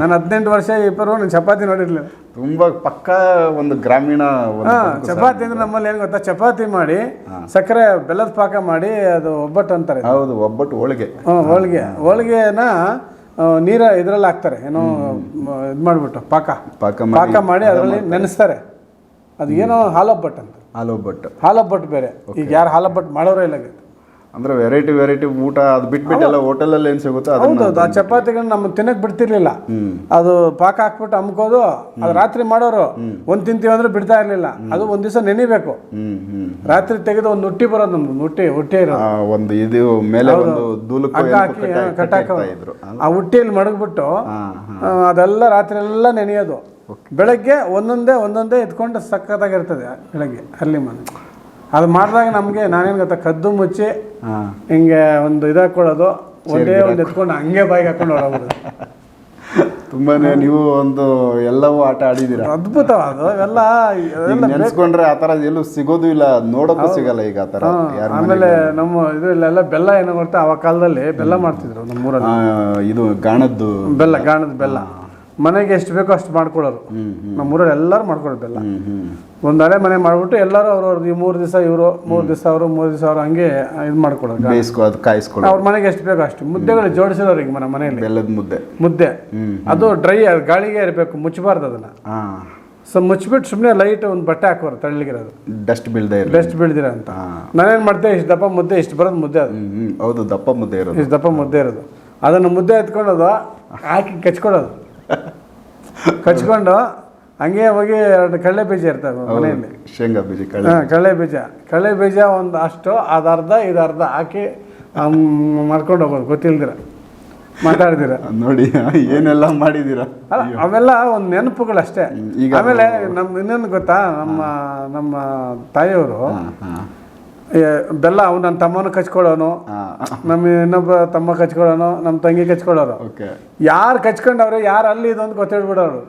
ನಾನು ಹದಿನೆಂಟು ವರ್ಷ ಇಬ್ಬರು ನಾನು ಚಪಾತಿ ನೋಡಿರ್ಲಿಲ್ಲ. ತುಂಬಾ ಪಕ್ಕ ಒಂದು ಗ್ರಾಮೀಣ ಒಂದು ಹಾಂ ಚಪಾತಿ ಅಂದ್ರೆ ನಮ್ಮಲ್ಲಿ ಏನು ಗೊತ್ತಾ? ಚಪಾತಿ ಮಾಡಿ ಸಕ್ಕರೆ ಬೆಲ್ಲದ ಪಾಕ ಮಾಡಿ ಅದು ಒಬ್ಬಟ್ಟು ಅಂತಾರೆ ಹೌದು ಒಬ್ಬಟ್ಟು ಹೋಳಿಗೆ. ಹ್ಞೂ ಹೋಳಿಗೆ. ಹೋಳಿಗೆನ ನೀರ ಇದ್ರಲ್ಲಿ ಹಾಕ್ತಾರೆ. ಏನೋ ಇದು ಮಾಡಿಬಿಟ್ಟು ಪಾಕ. ಪಾಕ ಪಾಕ ಮಾಡಿ ಅದರಲ್ಲಿ ನೆನೆಸ್ತಾರೆ. ಅದು ಏನೋ ಹಾಲೊಬ್ಬಟ್ಟು ಅಂತ. ಹಾಲು ಒಬ್ಬಟ್ಟು ಹಾಲೊಬ್ಬಟ್ಟು ಬೇರೆ. ಈಗ ಯಾರು ಹಾಲೊಬ್ಬಟ್ಟು ಮಾಡೋರೇ ಇಲ್ಲ ಈಗ. ಅಂದ್ರೆ ವೆರೈಟಿ ವೆರೈಟಿ ಊಟ ಅದು ಬಿಟ್ಬಿಟ್ಟು ಎಲ್ಲ ಹೋಟೆಲಲ್ಲಿ ಏನು ಸಿಗುತ್ತೋ ಅದನ್ನ ಹೌದೌದು ಆ ಚಪಾತಿಗಳನ್ನ ನಮ್ಗೆ ತಿನ್ನಕ್ ಬಿಡ್ತಿರ್ಲಿಲ್ಲ. ಅದು ಪಾಕ ಹಾಕ್ಬಿಟ್ಟು ಅಮ್ಕೋದು ಅದು ರಾತ್ರಿ ಮಾಡೋರು ಒಂದ್ ತಿಂತೀವಿ ಅಂದ್ರೆ ಬಿಡ್ತಾ ಇರ್ಲಿಲ್ಲ. ಅದು ಒಂದ್ ದಿವಸ ನೆನಿಬೇಕು. ರಾತ್ರಿ ತೆಗೆದು ಒಂದು ನುಟ್ಟಿ ಬರೋದು ನಮ್ದು ನುಟ್ಟಿ ಹೊಟ್ಟೆ ಒಂದು ಇದು ಮೇಲೆ ಒಂದು ಆ ಹುಟ್ಟಿಯಲ್ಲಿ ಮಡಗ್ಬಿಟ್ಟು ಅದೆಲ್ಲ ರಾತ್ರಿ ಎಲ್ಲ ನೆನೆಯೋದು. ಬೆಳಗ್ಗೆ ಒಂದೊಂದೇ ಒಂದೊಂದೇ ಎತ್ಕೊಂಡು ಸಖತ್ತಾಗಿರ್ತದೆ ಬೆಳಗ್ಗೆ ಅರ್ಲಿ ಮನೆ ಅದು ಮಾಡಿದಾಗ ನಮಗೆ ನಾನೇನು ಗೊತ್ತಾ ಕದ್ದು ಮುಚ್ಚಿ ಹಿಂಗೆ ಒಂದು ಇದು ಹಾಕೊಳ್ಳೋದು ಒಂದೇ ಒಂದು ಎತ್ಕೊಂಡು ಹಂಗೆ ಬಾಯಿಗೆ ಹಾಕೊಂಡು ಹೊರಗೋದು ತುಂಬಾನೇ ನೀವು ಒಂದು ಎಲ್ಲವೂ ಆಟ ಆಡಿದೀರ ಅದ್ಭುತ ಅದು ಆತರ ನೆನ್ಸ್ಕೊಂಡ್ರೆ ಆ ಥರ ಎಲ್ಲೂ ಸಿಗೋದು ಇಲ್ಲ ನೋಡಕ್ಕೂ ಸಿಗಲ್ಲ ಈಗ ಆ ತರ ಆಮೇಲೆ ನಮ್ಮ ಇದರಲ್ಲೆಲ್ಲ ಬೆಲ್ಲ ಏನೋ ಬರ್ತಾ ಆ ಕಾಲದಲ್ಲಿ ಬೆಲ್ಲ ಮಾಡ್ತಿದ್ರು ನಮ್ಮೂರಲ್ಲಿ. ಇದು ಗಾಣದ್ದು ಬೆಲ್ಲ ಗಾಣದ ಬೆಲ್ಲ. ಮನೆಗೆ ಎಷ್ಟು ಬೇಕೋ ಅಷ್ಟು ಮಾಡ್ಕೊಳ್ಳೋರು. ನಮ್ಮೂರಲ್ಲಿ ಎಲ್ಲರೂ ಮಾಡ್ಕೊಳ್ಳೋರು ಬೆಲ್ಲ ಒಂದು ಹಳೆ ಮನೆ ಮಾಡ್ಬಿಟ್ಟು ಎಲ್ಲರೂ ಅವ್ರವ್ರದ್ದು ಈ ಮೂರು ದಿವಸ ಇವರು ಮೂರು ದಿವಸ ಅವರು ಮೂರು ದಿವಸ ಅವರು ಹಂಗೆ ಇದು ಮಾಡ್ಕೊಳ್ಳೋದು. ಬೇಯಿಸ್ಕೊ ಅದು ಕಾಯಿಸ್ಕೊಳ್ಳೋ ಅವ್ರ ಮನೆಗೆ ಎಷ್ಟು ಬೇಕೋ ಅಷ್ಟು. ಮುದ್ದೆಗಳು ಜೋಡಿಸಿರೋರು ಈಗ ಮನೆ ಮನೆಯಲ್ಲಿ. ಬೆಲ್ಲದ ಮುದ್ದೆ. ಮುದ್ದೆ. ಅದು ಡ್ರೈ ಗಾಳಿಗೆ ಇರಬೇಕು ಮುಚ್ಚಬಾರ್ದು ಅದನ್ನ. ಸೊ ಮುಚ್ಚಿಬಿಟ್ಟು ಸುಮ್ಮನೆ ಲೈಟ್ ಒಂದು ಬಟ್ಟೆ ಹಾಕೋರು ತಳ್ಳಿಗಿರೋದು. ಡಸ್ಟ್ ಬೀಳ್ದೆ ಡಸ್ಟ್ ಬೀಳ್ದಿರ ಅಂತ. ನಾನೇನು ಮಾಡ್ತೆ ಇಷ್ಟು ದಪ್ಪ ಮುದ್ದೆ ಇಷ್ಟು ಬರೋದು ಮುದ್ದೆ ಅದು. ಹೌದು ದಪ್ಪ ಮುದ್ದೆ ಇರೋದು. ಇಷ್ಟು ದಪ್ಪ ಮುದ್ದೆ ಇರೋದು. ಅದನ್ನು ಮುದ್ದೆ ಎತ್ಕೊಳ್ಳೋದು ಹಾಕಿ ಕಚ್ಕೊಳ್ಳೋದು. ಕಚ್ಕೊಂಡು ಹಂಗೆ ಹೋಗಿ ಎರಡು ಕಡಲೆ ಬೀಜ ಇರ್ತವೆ ಮನೆಯಲ್ಲಿ. ಶೇಂಗಾ ಬೀಜ ಕಳೆ ಹಾಂ ಕಡಲೆ ಬೀಜ. ಕಡಲೆ ಬೀಜ ಒಂದು ಅಷ್ಟು ಅದು ಅರ್ಧ ಇದು ಅರ್ಧ ಹಾಕಿ ಮಾಡ್ಕೊಂಡು ಹೋಗೋದು ಗೊತ್ತಿಲ್ದಿರ. ಮಾತಾಡಿದಿರ. (laughs) ನೋಡಿ ಏನೆಲ್ಲ ಮಾಡಿದಿರ ಅಲ್ಲ ಅವೆಲ್ಲ ಒಂದು ನೆನಪುಗಳಷ್ಟೇ. ಆಮೇಲೆ ನಮ್ಮ ಇನ್ನೊಂದು ಗೊತ್ತಾ ನಮ್ಮ ನಮ್ಮ ತಾಯಿಯವರು ಬೆಲ್ಲ ಅವ್ನು ನನ್ನ ತಮ್ಮನ ಕಚ್ಕೊಳ್ಳೋನು ನಮ್ಮ ಇನ್ನೊಬ್ಬ ತಮ್ಮ ಕಚ್ಕೊಳ್ಳೋನು ನಮ್ಮ ತಂಗಿ ಕಚ್ಕೊಳ್ಳೋರು. ಓಕೆ. ಯಾರು ಕಚ್ಕೊಂಡವ್ರೆ ಯಾರು ಅಲ್ಲಿ ಇದು ಅಂತ ಗೊತ್ತಿಡ್ಬಿಡೋರು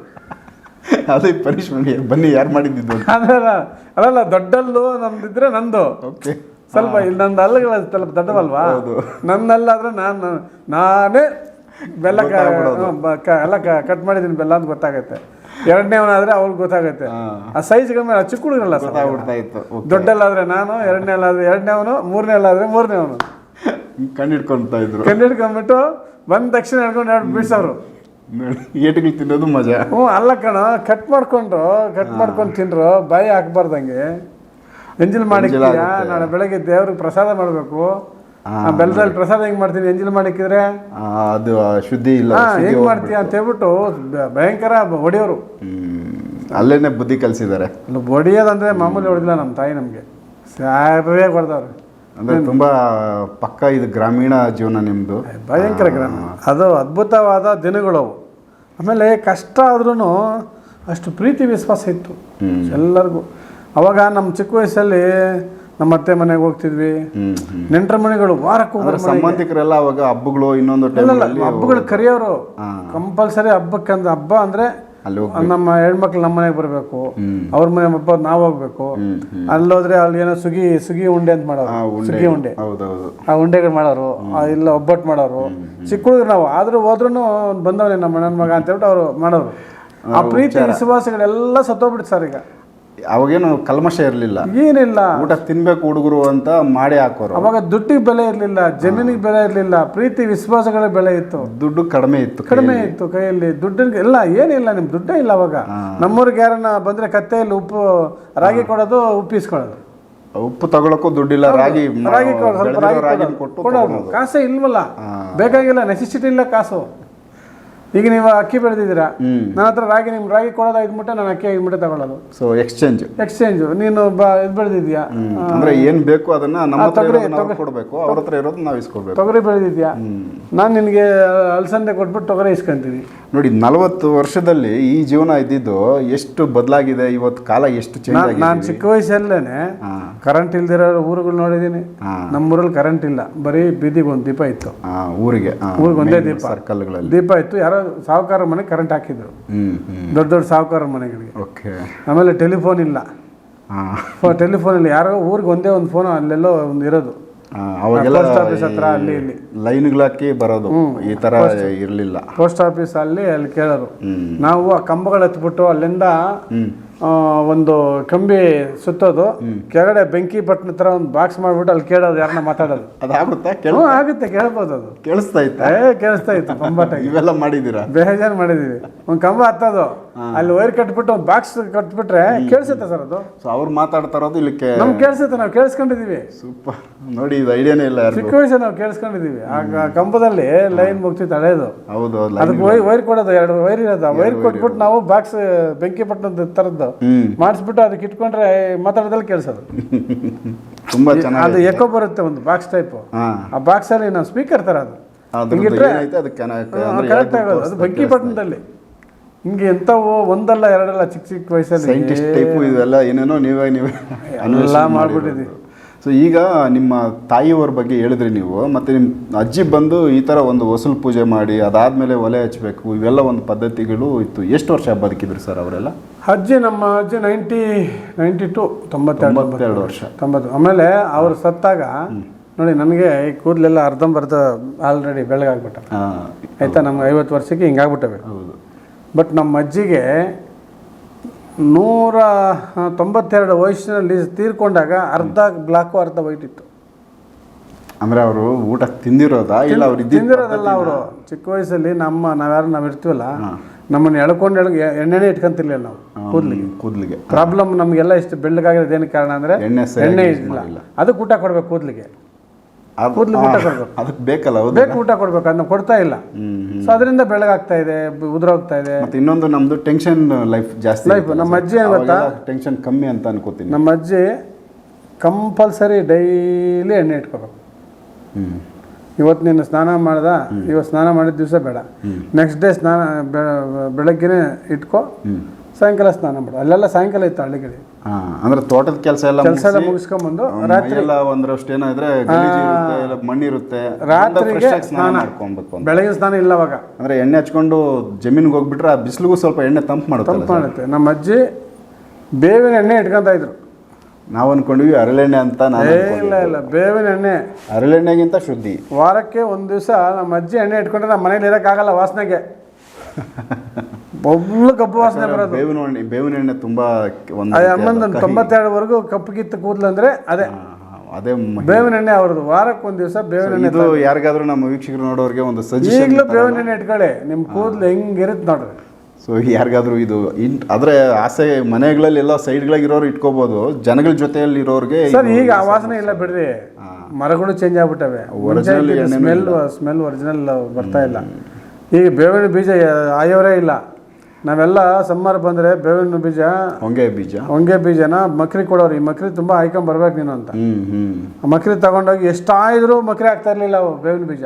ಅದೇ ಪನಿಷ್ಮೆಂಟ್ ಬನ್ನಿ ಯಾರು ಮಾಡಿದ್ದು ಅದಲ್ಲ ಅದಲ್ಲ ದೊಡ್ಡಲ್ಲು ನಮ್ದಿದ್ರೆ ನಂದು. ಓಕೆ. ಸ್ವಲ್ಪ ಇಲ್ಲಿ ನಂದು ಅಲ್ಲಗಳ ಸ್ವಲ್ಪ ದೊಡ್ಡವಲ್ವಾ? ನನ್ನಲ್ಲಾದ್ರೆ ನಾನು ನಾನೇ ಬೆಲ್ಲ ಎಲ್ಲ ಕಟ್ ಮಾಡಿದ್ದೀನಿ ಬೆಲ್ಲ ಅಂತ ಗೊತ್ತಾಗುತ್ತೆ. ಎರಡನೇವನಾದ್ರೆ ಅವ್ರಿಗೆ ಗೊತ್ತಾಗುತ್ತೆ. ಆ ಸೈಜ್ ಮೇಲೆ ಚಿಕ್ಕ ಹುಡುಗರಲ್ಲ ಗೊತ್ತಾಗ್ಬಿಡ್ತಾ ಇತ್ತು. ದೊಡ್ಡಲ್ಲಾದ್ರೆ ನಾನು ಎರಡನೇಲಾದ್ರೆ ಎರಡನೇವನು ಮೂರನೇಲಾದ್ರೆ ಮೂರನೇವನು. ಕಂಡು ಹಿಡ್ಕೊಂತ ಇದ್ರು. ಕಂಡು ಹಿಡ್ಕೊಂಡ್ಬಿಟ್ಟು ಬಂದ ತಕ್ಷಣ ಹಿಡ್ಕೊಂಡು ಎರಡು ನೋಡಿ (laughs) ಏಟುಗಳು ತಿನ್ನೋದು ಮಜಾ. ಹ್ಞೂ ಅಲ್ಲ ಕಣ ಕಟ್ ಮಾಡ್ಕೊಂಡ್ರು ಕಟ್ ಮಾಡ್ಕೊಂಡು ತಿನ್ರು ಬಾಯಿ ಹಾಕ್ಬಾರ್ದಂಗೆ. ಎಂಜಿಲ್ ಮಾಡಿಕ್ತೀಯ ನಾಳೆ ಬೆಳಗ್ಗೆ ದೇವ್ರಿಗೆ ಪ್ರಸಾದ ಮಾಡಬೇಕು. ಬೆಲ್ಲದಲ್ಲಿ ಪ್ರಸಾದ ಹೆಂಗ್ ಮಾಡ್ತೀನಿ ಎಂಜಿಲ್ ಮಾಡಿಕ್ಕಿದ್ರೆ? ಅದು ಶುದ್ಧಿ ಇಲ್ಲ ಹೆಂಗ್ ಮಾಡ್ತೀಯ ಅಂತ ಹೇಳ್ಬಿಟ್ಟು ಭಯಂಕರ ಹೊಡೆಯೋರು ಅಲ್ಲೇನೆ ಬುದ್ಧಿ ಕಲಿಸಿದ್ದಾರೆ ಹೊಡಿಯೋದಂದ್ರೆ ಮಾಮೂಲಿ ಹೊಡೆದಿಲ್ಲ ನಮ್ಮ ತಾಯಿ ನಮಗೆ. ಸ್ಯಾರೇ ಹೊಡೆದವ್ರು ಅಂದ್ರೆ ತುಂಬಾ ಪಕ್ಕ ಇದು ಗ್ರಾಮೀಣ ಜೀವನ ನಿಮ್ದು. ಭಯಂಕರ ಗ್ರಾಮ ಅದು ಅದ್ಭುತವಾದ ದಿನಗಳು ಅವು. ಆಮೇಲೆ ಕಷ್ಟ ಆದ್ರೂ ಅಷ್ಟು ಪ್ರೀತಿ ವಿಶ್ವಾಸ ಇತ್ತು. ಎಲ್ಲರಿಗೂ. ಅವಾಗ ನಮ್ಮ ಚಿಕ್ಕ ವಯಸ್ಸಲ್ಲಿ ನಮ್ಮ ಅತ್ತೆ ಮನೆಗೆ ಹೋಗ್ತಿದ್ವಿ. ನೆಂಟರ ಮನೆಗಳು ವಾರಕ್ಕೆ ಸಂಬಂಧಿಕರೆಲ್ಲ ಅವಾಗ ಹಬ್ಬಗಳು ಇನ್ನೊಂದು ಹಬ್ಬಗಳು ಕರೆಯೋರು. ಕಂಪಲ್ಸರಿ ಹಬ್ಬಕ್ಕೆ ಅಂದ್ರೆ ಹಬ್ಬ ಅಂದ್ರೆ ನಮ್ಮ ಹೆಣ್ಮಕ್ಳು ನಮ್ಮ ಮನೆಗೆ ಬರಬೇಕು. ಅವ್ರ ಮನೆ ಹಬ್ಬ ನಾವು ಹೋಗ್ಬೇಕು. ಅಲ್ಲೋದ್ರೆ ಅಲ್ಲಿ ಏನೋ ಸುಗಿ ಸುಗಿ ಉಂಡೆ ಅಂತ ಮಾಡೋರು. ಸುಗಿ ಉಂಡೆ. ಆ ಉಂಡೆಗಳು ಮಾಡೋರು. ಇಲ್ಲ ಒಬ್ಬಟ್ಟು ಮಾಡೋರು. ಚಿಕ್ಕ ಹುಡುಗರು ನಾವು. ಆದ್ರೂ ಹೋದ್ರೂ ಬಂದವನೇ ನಮ್ಮ ಅಣ್ಣನ ಮಗ ಅಂತ ಹೇಳ್ಬಿಟ್ಟು ಅವರು ಮಾಡೋರು. ಆ ಪ್ರೀತಿ ವಿಶ್ವಾಸಗಳೆಲ್ಲ ಸತ್ತೋಗ್ಬಿಡ್ತು ಸರ್ ಈಗ. ಅವಾಗೇನು ಕಲ್ಮಶ ಇರಲಿಲ್ಲ. ಏನಿಲ್ಲ. ಊಟ ತಿನ್ಬೇಕು ಹುಡುಗರು ಅಂತ ಮಾಡಿ ಹಾಕೋರು. ಅವಾಗ ದುಡ್ಡಿಗೆ ಬೆಲೆ ಇರಲಿಲ್ಲ ಜಮೀನಿಗೆ ಬೆಲೆ ಇರಲಿಲ್ಲ ಪ್ರೀತಿ ವಿಶ್ವಾಸಗಳ ಬೆಲೆ ಇತ್ತು. ದುಡ್ಡು ಕಡಿಮೆ ಇತ್ತು ಕಡಿಮೆ ಇತ್ತು ಕೈಯಲ್ಲಿ. ದುಡ್ಡಿನ ಇಲ್ಲ ಏನಿಲ್ಲ ನಿಮ್ ದುಡ್ಡೇ ಇಲ್ಲ ಅವಾಗ. ನಮ್ಮೂರಿಗೆ ಯಾರನ್ನ ಬಂದ್ರೆ ಕತ್ತೆಯಲ್ಲಿ ಉಪ್ಪು ರಾಗಿ ಕೊಡೋದು ಉಪ್ಪಿಸ್ಕೊಳ್ಳೋದು ಉಪ್ಪು ತಗೊಳಕ್ಕೂ ದುಡ್ಡಿಲ್ಲ ರಾಗಿ ರಾಗಿ ಕೊಡೋದು ಕಾಸೇ ಇಲ್ವಲ್ಲ. ಬೇಕಾಗಿಲ್ಲ ನೆಸೆಸಿಟಿ ಇಲ್ಲ ಕಾಸು. ಈಗ ನೀವು ಅಕ್ಕಿ ಬೆಳೆದಿದ್ದೀರಾ? ನನ್ನ ಹತ್ರ ರಾಗಿ ನಿಮ್ಗೆ ರಾಗಿ ಕೊಡೋದು? ಐದು ಮೂಟೆ ನಾನು ಅಕ್ಕಿ ಐದು ಮೂಟೆ ತಗೊಳ್ಳೋದು. ಸೊ ಎಕ್ಸ್ಚೇಂಜ್ ಎಕ್ಸ್ಚೇಂಜ್ ನೀನು ಇದು ಬೆಳೆದಿದ್ಯಾ ಅಂದ್ರೆ ಏನ್ ಬೇಕು ಅದನ್ನ ನಮ್ಮ ಹತ್ರ ನಾವು ಕೊಡ್ಬೇಕು. ಅವ್ರ ಹತ್ರ ಇರೋದು ನಾವು ಇಸ್ಕೊಬೇಕು ತೊಗರಿ ಬೆಳೆದಿದ್ಯಾ ನಾನು ನಿನಗೆ ಅಲಸಂದೆ ಕೊಟ್ಬಿಟ್ಟು ತೊಗರಿ ಇಸ್ಕೊಂತೀನಿ. ನೋಡಿ ನಲವತ್ತು ವರ್ಷದಲ್ಲಿ ಈ ಜೀವನ ಇದ್ದಿದ್ದು ಎಷ್ಟು ಬದಲಾಗಿದೆ? ಇವತ್ತು ಕಾಲ ಎಷ್ಟು ಚೇಂಜ್ ನಾನು ಆಗಿದೆ ನಾನು ಚಿಕ್ಕ ವಯಸ್ಸಲ್ಲೇನೆ ಕರೆಂಟ್ ಇಲ್ದಿರೋ ಊರುಗಳು ನೋಡಿದ್ದೀನಿ. ನಮ್ಮ ನಮ್ಮೂರಲ್ಲಿ ಕರೆಂಟ್ ಇಲ್ಲ. ಬರೀ ಬೀದಿಗೆ ಒಂದು ದೀಪ ಇತ್ತು. ಊರಿಗೆ ಊರಿಗೆ ಒಂದೇ ದೀಪ. ಸರ್ಕಲ್ಗಳಲ್ಲಿ ದೀಪ ಇತ್ತು. ಯಾರೋ ಸಾಹುಕಾರ ಮನೆ ಕರೆಂಟ್ ಹಾಕಿದ್ರು. ದೊಡ್ಡ ದೊಡ್ಡ ಸಾಹುಕಾರ ಮನೆಗಳಿಗೆ. ಓಕೆ. ಆಮೇಲೆ ಟೆಲಿಫೋನ್ ಇಲ್ಲ. ಟೆಲಿಫೋನ್ ಇಲ್ಲ. ಯಾರೋ ಊರಿಗೆ ಒಂದೇ ಒಂದು ಫೋನ್ ಅಲ್ಲೆಲ್ಲೋ ಒಂದು ಇರೋದು. ಅವಾಗೆಲ್ಲ ಪೋಸ್ಟ್ ಆಫೀಸ್ ಹತ್ರ ಅಲ್ಲಿ ಇಲ್ಲಿ. ಲೈನ್ಗಳಾಕಿ ಬರೋದು. ಈ ತರ ಇರಲಿಲ್ಲ. ಪೋಸ್ಟ್ ಆಫೀಸ್ ಅಲ್ಲಿ ಅಲ್ಲಿ ಕೇಳೋರು. ನಾವು ಆ ಕಂಬಗಳು ಹತ್ಬಿಟ್ಟು ಅಲ್ಲಿಂದ ಒಂದು ಕಂಬಿ ಸುತ್ತೋದು. ಕೆಳಗಡೆ ಬೆಂಕಿ ಬಟ್ನ ತರ ಒಂದು ಬಾಕ್ಸ್ ಮಾಡ್ಬಿಟ್ಟು ಅಲ್ಲಿ ಕೇಳೋದು ಯಾರನ್ನ ಮಾತಾಡೋದು. ಅದಾಗುತ್ತೆ? ಕೇಳ ಆಗುತ್ತೆ ಕೇಳ್ಬೋದು ಅದು. ಕೇಳಿಸ್ತಾ ಇತ್ತ? ಏ ಕೇಳಿಸ್ತಾ ಇತ್ತು ಇವೆಲ್ಲ ಮಾಡಿದೀರ ಬೇಜಾರು ಮಾಡಿದೀವಿ. ಒಂದು ಕಂಬ ಹತ್ತೋದು. ಅಲ್ಲಿ ವೈರ್ ಕಟ್ಬಿಟ್ಟು ಒಂದು ಬಾಕ್ಸ್ ಕಟ್ಬಿಟ್ರೆ ಕೇಳಿಸುತ್ತೆ ಸರ್ ಅದು? ಸೊ ಅವ್ರು ಮಾತಾಡ್ತಾ ಇಲ್ಲಿ ನಮ್ಗೆ ಕೇಳಿಸುತ್ತೆ ನಾವು ಕೇಳಿಸ್ಕೊಂಡಿದೀವಿ. ಸೂಪರ್. ನೋಡಿ ಇದು ಐಡಿಯಾನೇ ಇಲ್ಲ ಚಿಕ್ಕ ವಯಸ್ಸು ನಾವು ಕೇಳಿಸ್ಕೊಂಡಿದೀವಿ. ಆಗ ಕಂಬದಲ್ಲಿ ಲೈನ್ ಮುಗ್ತಿತ್ತು ಹಳೆಯದು ಹೌದು ಅದಕ್ಕೆ ವೈರ್ ವೈರ್ ಕೊಡೋದು ಎರಡು ವೈರ್ ಇರೋದು. ವೈರ್ ಕೊಟ್ಬಿಟ್ಟು ನಾವು ಬಾಕ್ಸ್ ಬೆಂಕಿ ಪಟ್ಟಣದ ತರದ್ದು. ಹ್ಮ್. ಮಾಡಿಸ್ಬಿಟ್ಟು ಅದಕ್ಕೆ ಇಟ್ಕೊಂಡ್ರೆ ಮಾತಾಡೋದಲ್ಲಿ ಕೇಳಿಸೋದು. (laughs) ತುಂಬಾ ಚೆನ್ನಾಗಿ ಅದು ಎಕೋ ಬರುತ್ತೆ ಒಂದು ಬಾಕ್ಸ್ ಟೈಪ್ ಆ ಬಾಕ್ಸ್ ಅಲ್ಲಿ ನಾವು ಸ್ಪೀಕರ್ ತರ ಅದು. ಕರೆಕ್ಟ್ ಆಗೋದು. ಅದು ಬೆಂಕಿ ಪಟ್ಟಣದಲ್ಲಿ. ಹಿಂಗೆ ಎಂಥವು ಒಂದಲ್ಲ ಎರಡಲ್ಲ ಚಿಕ್ಕ ಚಿಕ್ಕ ವಯಸ್ಸಲ್ಲಿ ಸೈಂಟಿಸ್ಟ್ ಟೈಪ್ ಇದೆಲ್ಲ ಏನೇನೋ ನೀವೇ ನೀವೇ ಎಲ್ಲ ಮಾಡ್ಬಿಟ್ಟಿದ್ದೀವಿ. ಸೊ ಈಗ ನಿಮ್ಮ ತಾಯಿಯವ್ರ ಬಗ್ಗೆ ಹೇಳಿದ್ರಿ ನೀವು ಮತ್ತು ನಿಮ್ಮ ಅಜ್ಜಿ ಬಂದು ಈ ಥರ ಒಂದು ವಸೂಲ್ ಪೂಜೆ ಮಾಡಿ ಅದಾದಮೇಲೆ ಒಲೆ ಹಚ್ಚಬೇಕು ಇವೆಲ್ಲ ಒಂದು ಪದ್ಧತಿಗಳು ಇತ್ತು. ಎಷ್ಟು ವರ್ಷ ಬದುಕಿದ್ರು ಸರ್ ಅವರೆಲ್ಲ? ಅಜ್ಜಿ ನಮ್ಮ ಅಜ್ಜಿ ನೈಂಟಿ ನೈಂಟಿ ಟು ತೊಂಬತ್ತೆರಡು ವರ್ಷ. ತೊಂಬತ್ತು. ಆಮೇಲೆ ಅವರು ಸತ್ತಾಗ ನೋಡಿ ನನಗೆ ಈ ಕೂದಲೆಲ್ಲ ಅರ್ಧಂಬರ್ಧ ಆಲ್ರೆಡಿ ಬೆಳಗಾಗ್ಬಿಟ್ಟ ಆಯ್ತಾ? ನಮ್ಗೆ ಐವತ್ತು ವರ್ಷಕ್ಕೆ ಹಿಂಗಾಗ್ಬಿಟ್ಟವೆ. ಹೌದು. ಬಟ್ ನಮ್ಮ ಅಜ್ಜಿಗೆ ನೂರ ತೊಂಬತ್ತೆರಡು ವಯಸ್ಸಿನಲ್ಲಿ ತೀರ್ಕೊಂಡಾಗ ಅರ್ಧ ಬ್ಲಾಕು ಅರ್ಧ ವೈಟ್ ಇತ್ತು. ಅಂದ್ರೆ ಅವರು ಊಟ ತಿಂದಿರೋದಾ? ಇಲ್ಲ ಅವ್ರು ತಿಂದಿರೋದಲ್ಲ ಅವರು. ಚಿಕ್ಕ ವಯಸ್ಸಲ್ಲಿ ನಮ್ಮ ನಾವ್ಯಾರು ನಾವು ಇರ್ತೀವಲ್ಲ ನಮ್ಮನ್ನು ಎಳ್ಕೊಂಡು ಎಳ್ಗೆ ಎಣ್ಣೆನೇ ಇಟ್ಕೊಂತಿರ್ಲಿಲ್ಲ ನಾವು ಕೂದಲಿಗೆ. ಕೂದಲಿಗೆ. ಪ್ರಾಬ್ಲಮ್ ನಮಗೆಲ್ಲ ಇಷ್ಟು ಬೆಳ್ಳಗಾಗಿರೋದು ಏನಕ್ಕೆ ಕಾರಣ ಅಂದ್ರೆ ಎಣ್ಣೆ ಎಣ್ಣೆ ಅದಕ್ಕೆ ಊಟ ಕೊಡ್ಬೇಕು ಕೂದಲಿಗೆ. ಕೂದ್ಲಿಗೆ ಊಟ ಕೊಡ್ಬೇಕು. ಅದಕ್ಕೆ ಬೇಕಲ್ಲ ಹೌದು ಬೇಕು ಊಟ ಕೊಡ್ಬೇಕು ಅದನ್ನ ಕೊಡ್ತಾ ಇಲ್ಲ. ಸೊ ಅದರಿಂದ ಬೆಳಗಾಗ್ತಾ ಇದೆ ಉದುರೋಗ್ತಾ ಇದೆ. ಮತ್ತೆ ಇನ್ನೊಂದು ನಮ್ದು ಟೆನ್ಷನ್ ಲೈಫ್ ಜಾಸ್ತಿ ಲೈಫ್ ನಮ್ಮ ಅಜ್ಜಿ ಏನ್ ಗೊತ್ತಾ? ಟೆನ್ಷನ್ ಕಮ್ಮಿ ಅಂತ ಅನ್ಕೋತೀನಿ. ನಮ್ಮ ಅಜ್ಜಿ ಕಂಪಲ್ಸರಿ ಡೈಲಿ ಎಣ್ಣೆ ಇಟ್ಕೋಬೇಕು. ಹ್ಮ್. ಇವತ್ತು ನೀನು ಸ್ನಾನ ಮಾಡ್ದ ಇವತ್ತು ಸ್ನಾನ ಮಾಡಿದ ದಿವಸ ಬೇಡ. ನೆಕ್ಸ್ಟ್ ಡೇ ಸ್ನಾನ ಬೆಳಗ್ಗೆನೇ ಇಟ್ಕೋ. ಸಾಯಂಕಾಲ ಸ್ನಾನ ಮಾಡು. ಅಲ್ಲೆಲ್ಲ ಸಾಯಂಕಾಲ ಇತ್ತು ಹಳ್ಳಿಗಡೆ ಹಾ ಅಂದ್ರೆ ತೋಟದ ಕೆಲಸ ಎಲ್ಲ ಕೆಲಸ ಎಲ್ಲ ಮುಗಿಸ್ಕೊಂಡ್ಬಂದು ರಾತ್ರಿ ಎಲ್ಲ ಒಂದರಷ್ಟು ಏನಾದ್ರೆ ಮಣ್ಣಿರುತ್ತೆ ರಾತ್ರಿ ಸ್ನಾನ. ಮಾಡ್ಕೊಬೇಕು ಅಂತ. ಸ್ನಾನ ಇಲ್ಲ ಅವಾಗ. ಅಂದ್ರೆ ಎಣ್ಣೆ ಹಚ್ಕೊಂಡು ಜಮೀನಿಗೆ ಹೋಗ್ಬಿಟ್ರೆ ಆ ಬಿಸಿಲಿಗೂ ಸ್ವಲ್ಪ ಎಣ್ಣೆ ತಂಪು ಮಾಡುತ್ತೆ ತಂಪು ಮಾಡುತ್ತೆ. ನಮ್ಮ ಅಜ್ಜಿ ಬೇವಿನ ಎಣ್ಣೆ ಇಟ್ಕೊಂತ ಇದ್ರು. ನಾವು ಅನ್ಕೊಂಡ್ವಿ ಅರಳೆಣ್ಣೆ ಅಂತ ನಾನು ಇಲ್ಲ ಇಲ್ಲ ಬೇವಿನ ಎಣ್ಣೆ. ಅರಳೆಣ್ಣೆಗಿಂತ ಶುದ್ಧಿ. ವಾರಕ್ಕೆ ಒಂದು ದಿವಸ ನಮ್ಮ ಅಜ್ಜಿ ಎಣ್ಣೆ ಇಟ್ಕೊಂಡ್ರೆ ನಮ್ಮ ಮನೇಲಿ ಇರೋಕ್ಕಾಗಲ್ಲ ವಾಸನೆಗೆ. (laughs) ಬೊಬ್ಳು ಕಪ್ಪು ವಾಸನೆ ಬರೋದು. ಬೇವಿನ ಎಣ್ಣೆ ಬೇವಿನ ಎಣ್ಣೆ ತುಂಬಾ ಒಂದು ಅದೇ ಅಮ್ಮಂದು ತೊಂಬತ್ತೆರಡುವರೆಗೂ ಕಪ್ಪು ಕಿತ್ತು ಕೂದಲು ಅಂದ್ರೆ ಅದೇ ಅದೇ ಬೇವಿನ ಎಣ್ಣೆ ಅವ್ರದ್ದು. ವಾರಕ್ಕೆ ಒಂದು ದಿವಸ ಬೇವಿನ ಎಣ್ಣೆ ಇದು ಯಾರಿಗಾದ್ರೂ ನಮ್ಮ ವೀಕ್ಷಕರು ನೋಡೋರಿಗೆ ಒಂದು ಸಜೆಷನ್ ಈಗಲೂ ಬೇವಿನ ಎಣ್ಣೆ ಇಟ್ಕೊಳ್ಳಿ. ನಿಮ್ಮ ಕೂದಲು ಹೆಂಗಿರುತ್ತೆ ನೋಡ್ರಿ. ಸೊ ಯಾರಿಗಾದ್ರೂ ಇದು ಇಂಟ್ ಆದ್ರೆ ಆಸೆ ಮನೆಗಳಲ್ಲಿ ಎಲ್ಲ ಸೈಡ್ಗಳಾಗಿರೋರು ಇಟ್ಕೋಬಹುದು ಜನಗಳ ಜೊತೆಯಲ್ಲಿ ಇರೋರಿಗೆ ಸರ್ ಈಗ ಆ ವಾಸನೆ ಇಲ್ಲ ಬಿಡ್ರಿ. ಮರಗಳು ಚೇಂಜ್ ಆಗ್ಬಿಟ್ಟವೆ. ಸ್ಮೆಲ್ ಸ್ಮೆಲ್ ಒರಿಜಿನಲ್ ಬರ್ತಾ ಇಲ್ಲ. ಈಗ ಬೇವಿನ ಬೀಜ ಆಯೋರೇ ಇಲ್ಲ. ನಾವೆಲ್ಲ ಸಮ್ಮರ್ ಬಂದ್ರೆ ಬೇವಿನ ಬೀಜ ಹೊಂಗೆ ಬೀಜ. ಹೊಂಗೆ ಬೀಜನ ಮಕ್ರಿ ಕೊಡೋರು. ಈ ಮಕ್ರಿ ತುಂಬಾ ಹಾಯ್ಕೊಂಡ್ ಬರ್ಬೇಕು ನೀನು ಅಂತ. ಮಕ್ರಿ ತಗೊಂಡೋಗಿ ಎಷ್ಟಾಯಿದ್ರು ಮಕ್ರಿ ಆಗ್ತಾ ಇರ್ಲಿಲ್ಲ ಅವು ಬೇವಿನ ಬೀಜ.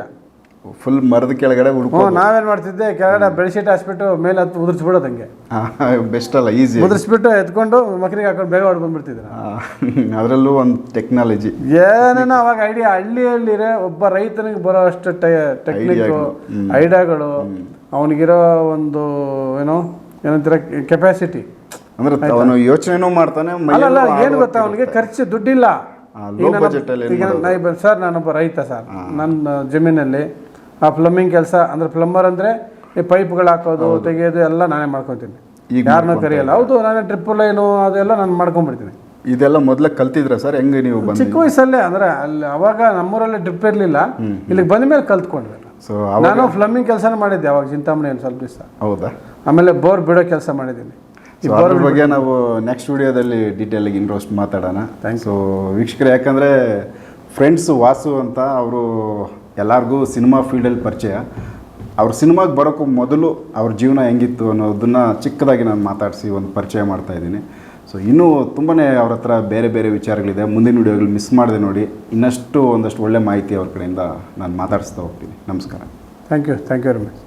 ಫುಲ್ ಮರದ ಕೆಳಗಡೆ ಹ್ಞೂ ನಾವೇನ್ ಮಾಡ್ತಿದ್ದೆ ಕೆಳಗಡೆ ಬೆಡ್ಶೀಟ್ ಹಾಸ್ಬಿಟ್ಟು ಮೇಲೆ ಹತ್ತು ಉದುರಿಸ್ಬಿಡೋದು ಹಂಗೆ. ಬೆಸ್ಟ್ ಅಲ್ಲ ಈಸಿ ಉದುರಿಸ್ಬಿಟ್ಟು ಎತ್ಕೊಂಡು ಮಕ್ರಿಗೆ ಹಾಕೊಂಡು ಬೇಗ ಹೊಡ್ಕೊಂಡ್ಬಿಡ್ತಿದ್ರು (laughs) ಅದರಲ್ಲೂ ಒಂದು ಟೆಕ್ನಾಲಜಿ ಏನೇನೋ ಅವಾಗ ಐಡಿಯಾ ಹಳ್ಳಿಯಲ್ಲಿರೆ ಒಬ್ಬ ರೈತನಿಗೆ ಬರೋ ಅಷ್ಟು ಟೆಕ್ನಿಕ್. ಐಡಿಯಾಗಳು ಅವನಿಗಿರೋ ಒಂದು ಏನೋ ಏನಂತೀರ ಕೆಪಾಸಿಟಿ ಅಂದ್ರೆ ಅವನು ಯೋಚನೆನೂ ಮಾಡ್ತಾನೆ ಅಲ್ಲ ಏನು ಗೊತ್ತಾ? ಅವನಿಗೆ ಖರ್ಚು ದುಡ್ಡಿಲ್ಲ. ಈಗ ಸರ್ ನಾನೊಬ್ಬ ರೈತ ಸರ್. ನನ್ನ ಜಮೀನಲ್ಲಿ ಆ ಪ್ಲಂಬಿಂಗ್ ಕೆಲಸ ಅಂದ್ರೆ ಪ್ಲಂಬರ್ ಅಂದ್ರೆ ಈ ಪೈಪ್ಗಳು ಹಾಕೋದು ತೆಗೆಯೋದು ಎಲ್ಲ ನಾನೇ ಮಾಡ್ಕೊತೀನಿ. ಈಗ ಯಾರನ್ನೂ ಕರೆಯಲ್ಲ. ಹೌದು ನಾನೇ ಟ್ರಿಪ್ ಲೈನು ಅದೆಲ್ಲ ನಾನು ಮಾಡ್ಕೊಂಡ್ಬಿಡ್ತೀನಿ ಇದೆಲ್ಲ ಮೊದ್ಲ ಕಲ್ತಿದ್ರ ಸರ್? ಹೆಂಗೆ ನೀವು ಚಿಕ್ಕ ವಯಸ್ಸಲ್ಲೇ ಅಂದ್ರೆ ಅಲ್ಲಿ ಅವಾಗ ನಮ್ಮೂರಲ್ಲಿ ಡ್ರಿಪ್ ಇರಲಿಲ್ಲ. ಇಲ್ಲಿಗೆ ಬಂದ ಮೇಲೆ ಕಲ್ತ್ಕೊಂಡ್ವಿ. ಸೊ ನಾನು ಫ್ಲಮ್ಮಿಂಗ್ ಕೆಲಸನ ಮಾಡಿದ್ದೆ ಅವಾಗ ಚಿಂತಾಮಣಿಯಲ್ಲಿ ಸ್ವಲ್ಪ ದಿವಸ. ಹೌದಾ? ಆಮೇಲೆ ಬೋರ್ ಬಿಡೋ ಕೆಲಸ ಮಾಡಿದ್ದೀನಿ. ಸೊ ಅದ್ರ ಬಗ್ಗೆ ನಾವು ನೆಕ್ಸ್ಟ್ ವಿಡಿಯೋದಲ್ಲಿ ಡೀಟೇಲ್ ಆಗಿ ಇನ್ರೋಸ್ಟ್ ಮಾತಾಡೋಣ. ಸೊ ವೀಕ್ಷಕರು ಯಾಕಂದರೆ ಫ್ರೆಂಡ್ಸ್ ವಾಸು ಅಂತ ಅವರು ಎಲ್ಲರಿಗೂ ಸಿನಿಮಾ ಫೀಲ್ಡಲ್ಲಿ ಪರಿಚಯ. ಅವ್ರ ಸಿನಿಮಾಗೆ ಬರೋಕ್ಕೂ ಮೊದಲು ಅವ್ರ ಜೀವನ ಹೆಂಗಿತ್ತು ಅನ್ನೋದನ್ನು ಚಿಕ್ಕದಾಗಿ ನಾನು ಮಾತಾಡಿಸಿ ಒಂದು ಪರಿಚಯ ಮಾಡ್ತಾ ಇದ್ದೀನಿ. ಸೊ ಇನ್ನೂ ತುಂಬಾ ಅವ್ರ ಹತ್ರ ಬೇರೆ ಬೇರೆ ವಿಚಾರಗಳಿದೆ. ಮುಂದಿನ ವಿಡಿಯೋಗಳು ಮಿಸ್ ಮಾಡಿದೆ ನೋಡಿ. ಇನ್ನಷ್ಟು ಒಂದಷ್ಟು ಒಳ್ಳೆ ಮಾಹಿತಿ ಅವ್ರ ಕಡೆಯಿಂದ ನಾನು ಮಾತಾಡಿಸ್ತಾ ಹೋಗ್ತೀನಿ. ನಮಸ್ಕಾರ. Thank you thank you very much